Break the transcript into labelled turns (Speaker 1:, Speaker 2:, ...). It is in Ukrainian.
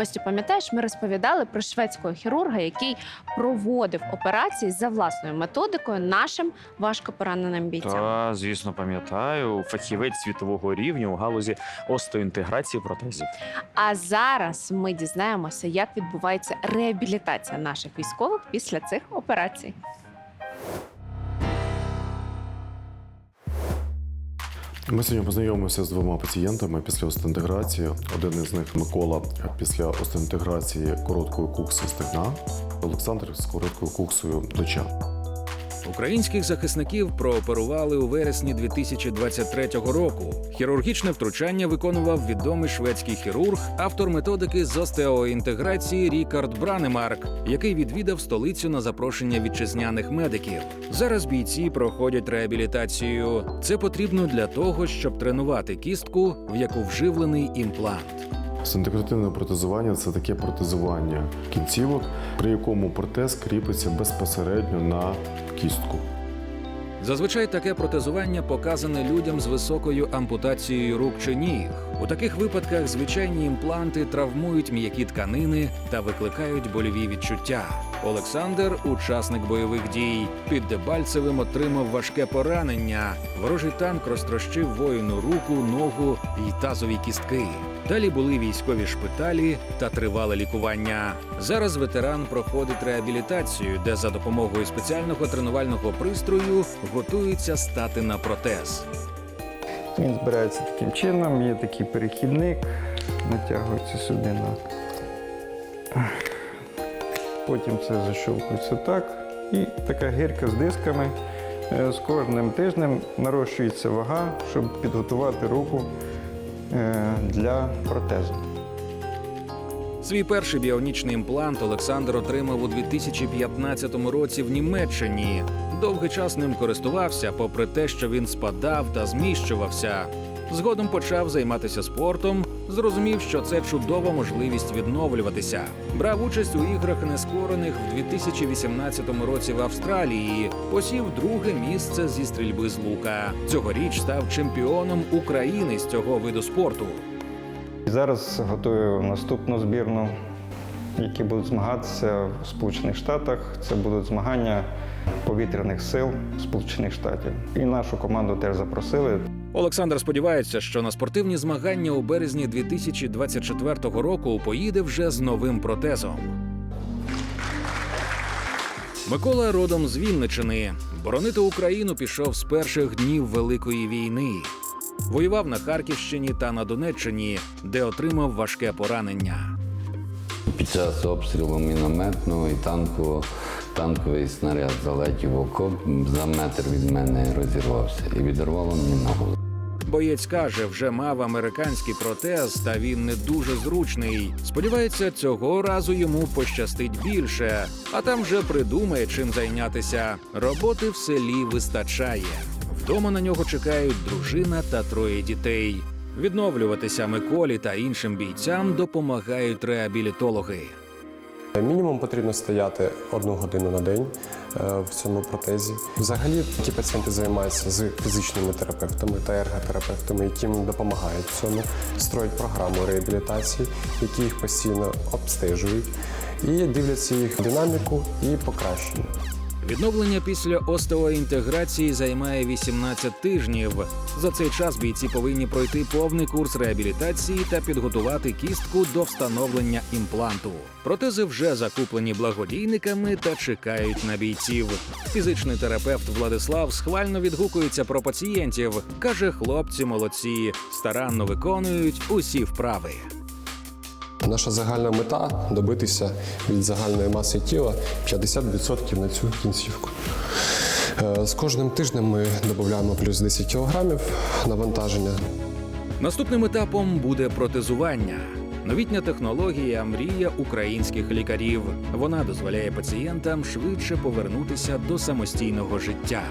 Speaker 1: Костю, пам'ятаєш, ми розповідали про шведського хірурга, який проводив операції за власною методикою нашим важко пораненим бійцям.
Speaker 2: Та, звісно, пам'ятаю, фахівець світового рівня у галузі остеоінтеграції протезів.
Speaker 1: А зараз ми дізнаємося, як відбувається реабілітація наших військових після цих операцій.
Speaker 3: Ми сьогодні познайомимося з двома пацієнтами після остеінтеграції. Один із них Микола після остеінтеграції короткої кукси стегна, Олександр з короткою куксою плеча.
Speaker 4: Українських захисників прооперували у вересні 2023 року. Хірургічне втручання виконував відомий шведський хірург, автор методики з остеоінтеграції Рікард Бранемарк, який відвідав столицю на запрошення вітчизняних медиків. Зараз бійці проходять реабілітацію. Це потрібно для того, щоб тренувати кістку, в яку вживлений імплант.
Speaker 3: Синтегративне протезування це таке протезування кінцівок, при якому протез кріпиться безпосередньо на кістку.
Speaker 4: Зазвичай таке протезування показане людям з високою ампутацією рук чи ніг. У таких випадках звичайні імпланти травмують м'які тканини та викликають больові відчуття. Олександр, учасник бойових дій, під Дебальцевим отримав важке поранення. Ворожий танк розтрощив воїну руку, ногу і тазові кістки. Далі були військові шпиталі та тривале лікування. Зараз ветеран проходить реабілітацію, де за допомогою спеціального тренувального пристрою готується стати на протез.
Speaker 5: Він збирається таким чином, є такий перехідник, натягується сюди на. Потім це защолкується так. І така гирка з дисками. Е, З кожним тижнем нарощується вага, щоб підготувати руку е, для протезу.
Speaker 4: Свій перший біонічний імплант Олександр отримав у 2015 році в Німеччині. Довгий час ним користувався, попри те, що він спадав та зміщувався. Згодом почав займатися спортом, зрозумів, що це чудова можливість відновлюватися. Брав участь у іграх нескорених в 2018 році в Австралії, посів друге місце зі стрільби з лука. Цьогоріч став чемпіоном України з цього виду спорту.
Speaker 5: Зараз готую наступну збірну, які будуть змагатися в Сполучених Штатах. Це будуть змагання повітряних сил Сполучених Штатів. І нашу команду теж запросили.
Speaker 4: Олександр сподівається, що на спортивні змагання у березні 2024 року поїде вже з новим протезом. Микола родом з Вінничини. Боронити Україну пішов з перших днів Великої війни. Воював на Харківщині та на Донеччині, де отримав важке поранення.
Speaker 6: Під час обстрілу мінометного і танкового танковий снаряд залетів в окоп, за метр від мене розірвався і відірвало мені ногу.
Speaker 4: Боєць каже, вже мав американський протез, та він не дуже зручний. Сподівається, цього разу йому пощастить більше, а там вже придумає чим зайнятися. Роботи в селі вистачає. Вдома на нього чекають дружина та троє дітей. Відновлюватися Миколі та іншим бійцям допомагають реабілітологи.
Speaker 7: Мінімум потрібно стояти одну годину на день е, в цьому протезі. Взагалі такі пацієнти займаються з фізичними терапевтами та ерготерапевтами, які їм допомагають в цьому, строять програму реабілітації, які їх постійно обстежують і дивляться їх динаміку і покращення.
Speaker 4: Відновлення після остеоінтеграції займає 18 тижнів. За цей час бійці повинні пройти повний курс реабілітації та підготувати кістку до встановлення імпланту. Протези вже закуплені благодійниками та чекають на бійців. Фізичний терапевт Владислав схвально відгукується про пацієнтів. каже, хлопці молодці, старанно виконують усі вправи.
Speaker 7: Наша загальна мета добитися від загальної маси тіла 50% на цю кінцівку. Е, З кожним тижнем ми додаємо плюс 10 кг навантаження.
Speaker 4: Наступним етапом буде протезування. Новітня технологія мрія українських лікарів. Вона дозволяє пацієнтам швидше повернутися до самостійного життя.